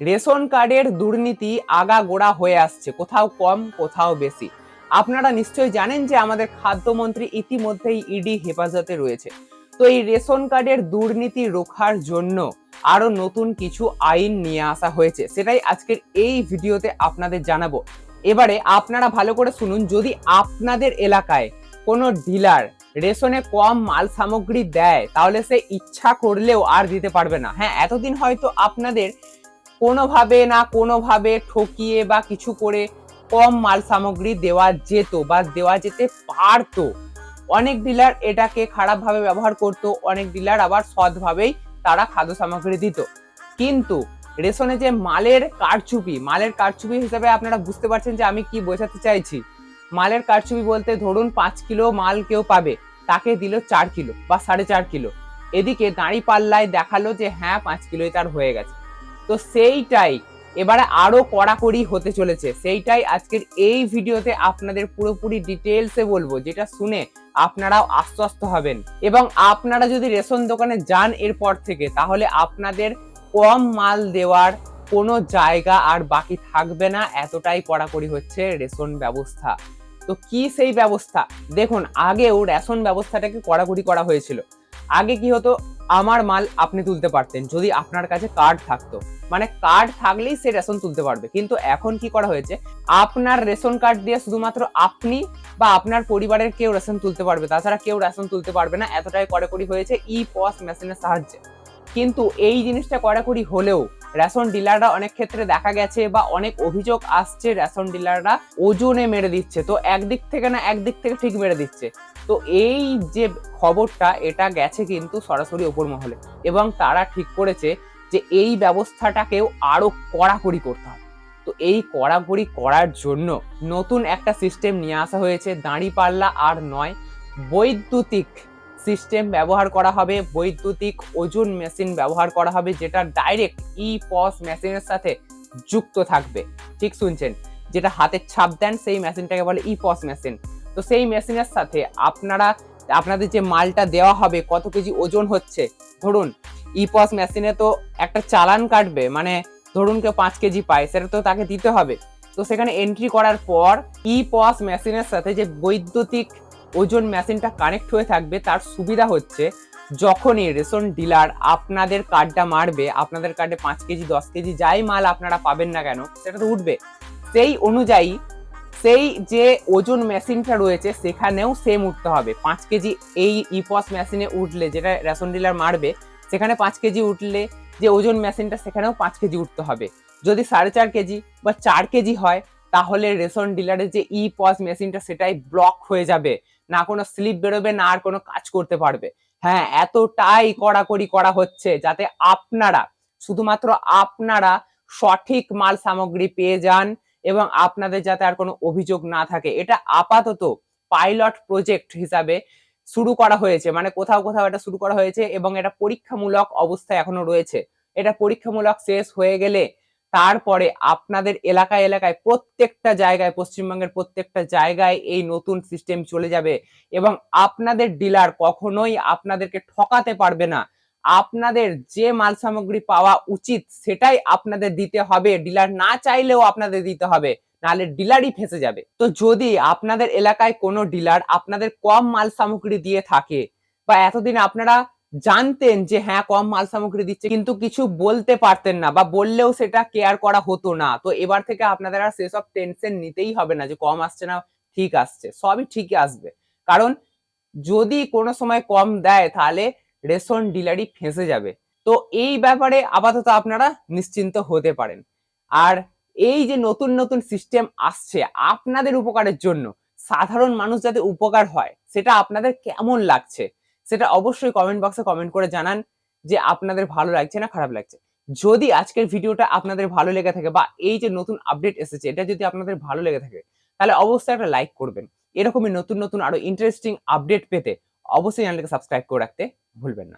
Ration কার্ডের দুর্নীতি আগা গোড়া হয়ে আসছে। কোথাও কম, কোথাও বেশি। আপনারা নিশ্চয়ই জানেন যে আমাদের খাদ্যমন্ত্রী ইতিমধ্যেই ইডি হেফাজতে রয়েছে। তো এই রেশন কার্ডের দুর্নীতি রোখার জন্য আরও নতুন কিছু আইন নিয়ে আসা হয়েছে। সেটাই আজকের এই ভিডিওতে আপনাদের জানাব। এবারে আপনারা ভালো করে শুনুন, যদি আপনাদের এলাকায় কোনো ডিলার রেশনে কম মাল সামগ্রী দেয়, তাহলে সে ইচ্ছা করলেও আর দিতে পারবে না। হ্যাঁ এতদিন হয়তো আপনাদের কোনোভাবে না কোনোভাবে ঠকিয়ে বা কিছু করে কম মাল সামগ্রী দেওয়া যেত বা দেওয়া যেতে পারতো। অনেক ডিলার এটাকে খারাপভাবে ব্যবহার করত, অনেক ডিলার আবার সৎভাবেই তারা খাদ্য সামগ্রী দিত। কিন্তু রেশনে যে মালের কারচুপি মালের কারচুপি হিসেবে আপনারা বুঝতে পারছেন যে আমি কি বোঝাতে চাইছি। মালের কারচুপি বলতে ধরুন পাঁচ কিলো মাল কেউ পাবে, তাকে দিল চার কিলো বা সাড়ে চার কিলো। এদিকে দাঁড়ি পাল্লায় দেখাল যে হ্যাঁ পাঁচ কিলোই তার হয়ে গেছে। তো সেইটাই। এবারে আরও কড়াকড়ি হতে চলেছে। সেইটাই আজকের এই ভিডিওতে আপনাদের পুরোপুরি ডিটেলসে বলব, যেটা শুনে আপনারাও আশ্বস্ত হবেন। এবং আপনারা যদি রেশন দোকানে যান এরপর থেকে, তাহলে আপনাদের কম মাল দেওয়ার কোনো জায়গা আর বাকি থাকবে না। এতটাই কড়াকড়ি হচ্ছে রেশন ব্যবস্থা। তো কি সেই ব্যবস্থা? দেখুন, আগেও রেশন ব্যবস্থাটাকে কড়াকড়ি করা হয়েছিল। আগে কি হতো আমার মাল আপনি তুলতে পারতেন, যদি আপনার কাছে কার্ড থাকতো। মানে কার্ড থাকলেই সে রেশন তুলতে পারবে। কিন্তু এখন কি করা হয়েছে? আপনার রেশন কার্ড দিয়ে শুধুমাত্র আপনি বা আপনার পরিবারের কেউ রেশন তুলতে পারবে। তাছাড়া কেউ রেশন তুলতে পারবে না। এতটাই কড়াকড়ি হয়েছে ই পস মেশিনের সাহায্যে। কিন্তু এই জিনিসটা কড়াকড়ি হলেও রেশন ডিলাররা অনেক ক্ষেত্রে দেখা গেছে বা অনেক অভিযোগ আসছে রেশন ডিলাররা ওজনে মেরে দিচ্ছে। তো একদিক থেকে না একদিক থেকে ঠিক মেরে দিচ্ছে। তো এই যে খবরটা, এটা গেছে কিন্তু সরাসরি ওপর মহলে এবং তারা ঠিক করেছে যে এই ব্যবস্থাটাকেও আরও কড়াকড়ি করতে হবে। তো এই কড়াকড়ি করার জন্য নতুন একটা সিস্টেম নিয়ে আসা হয়েছে দাঁড়ি পাল্লা আর নয়, বৈদ্যুতিক সিস্টেম ব্যবহার করা হবে, বৈদ্যুতিক ওজন মেশিন ব্যবহার করা হবে, যেটা ডাইরেক্ট ই পস মেশিনের সাথে যুক্ত থাকবে। ঠিক শুনছেন? যেটা হাতের ছাপ দেন, সেই মেশিনটাকে বলে ই পস মেশিন তো সেই মেশিনের সাথে আপনারা, আপনাদের যে মালটা দেওয়া হবে, কত কেজি ওজন হচ্ছে, ধরুন ইপস মেশিনে তো একটা চালান কাটবে মানে ধরুন কেউ পাঁচ কেজি পায়, সেটা তো তাকে দিতে হবে। তো সেখানে এন্ট্রি করার পর ই পস মেশিনের সাথে যে বৈদ্যুতিক ওজন মেশিনটা কানেক্ট হয়ে থাকবে, তার সুবিধা হচ্ছে যখনই রেশন ডিলার আপনাদের কার্ডটা মারবে, আপনাদের কার্ডে পাঁচ কেজি, দশ কেজি যাই মাল আপনারা পাবেন না কেন, সেটা তো উঠবে। সেই অনুযায়ী সেই যে ওজন মেশিনটা রয়েছে, সেখানেও সেম উঠতে হবে। পাঁচ কেজি এই ইপস মেশিনে উঠলে, যেটা রেশন ডিলার মারবে, সেখানে পাঁচ কেজি উঠলে যে ওজন মেশিনটা সেখানেও পাঁচ কেজি উঠতে হবে। যদি সাড়ে চার কেজি বা চার কেজি হয়, তাহলে রেশন ডিলারের যে ই পস মেশিনটা সেটাই ব্লক হয়ে যাবে। না কোনো স্লিপ বেরোবে, না আর কোনো কাজ করতে পারবে। হ্যাঁ এতটাই কড়াকড়ি করা হচ্ছে যাতে আপনারা, শুধুমাত্র আপনারা সঠিক মাল সামগ্রী পেয়ে যান এবং আপনাদের যাতে আর কোনো অভিযোগ না থাকে। এটা আপাতত পাইলট প্রজেক্ট হিসাবে শুরু করা হয়েছে। মানে কোথাও কোথাও এটা শুরু করা হয়েছে এবং এটা পরীক্ষামূলক অবস্থায় এখনও রয়েছে। এটা পরীক্ষামূলক শেষ হয়ে গেলে তারপরে আপনাদের এলাকায় এলাকায় প্রত্যেকটা জায়গায়, পশ্চিমবঙ্গের প্রত্যেকটা জায়গায় এই নতুন সিস্টেম চলে যাবে এবং আপনাদের ডিলার কখনোই আপনাদেরকে ঠকাতে পারবে না। আপনাদের যে মাল সামগ্রী পাওয়া উচিত, সেটাই আপনাদের দিতে হবে। ডিলার না চাইলেও আপনাদের দিতে হবে, নাহলে ডিলারই ফেসে যাবে। তো যদি আপনাদের এলাকায় কোনো ডিলার আপনাদের কম মাল সামগ্রী দিয়ে থাকে, বা এতদিন আপনারা জানতেন যে হ্যাঁ কম মাল সামগ্রী দিচ্ছে, কিন্তু কিছু বলতে পারতেন না, বা বললেও সেটা কেয়ার করা হতো না, তো এবার থেকে আপনাদের আর সেসব টেনশন নিতেই হবে না যে কম আসছে না, ঠিক আসছে। সবই ঠিকই আসবে। কারণ যদি কোনো সময় কম দেয়, তাহলে রেশন ডিলারই ফেঁসে যাবে। তো এই ব্যাপারে আপাতত আপনারা নিশ্চিন্ত হতে পারেন। আর এই যে নতুন নতুন সিস্টেম আসছে আপনাদের উপকারের জন্য, সাধারণ মানুষ যাতে উপকার হয়, সেটা আপনাদের কেমন লাগছে, সেটা অবশ্যই কমেন্ট বক্সে কমেন্ট করে জানান যে আপনাদের ভালো লাগছে না খারাপ লাগছে। যদি আজকের ভিডিওটা আপনাদের ভালো লেগে থাকে বা এই যে নতুন আপডেট এসেছে, এটা যদি আপনাদের ভালো লেগে থাকে, তাহলে অবশ্যই একটা লাইক করবেন। এরকমই নতুন নতুন আরও ইন্টারেস্টিং আপডেট পেতে অবশ্যই চ্যানেলটাকে সাবস্ক্রাইব করে রাখতে ভুলবেন না।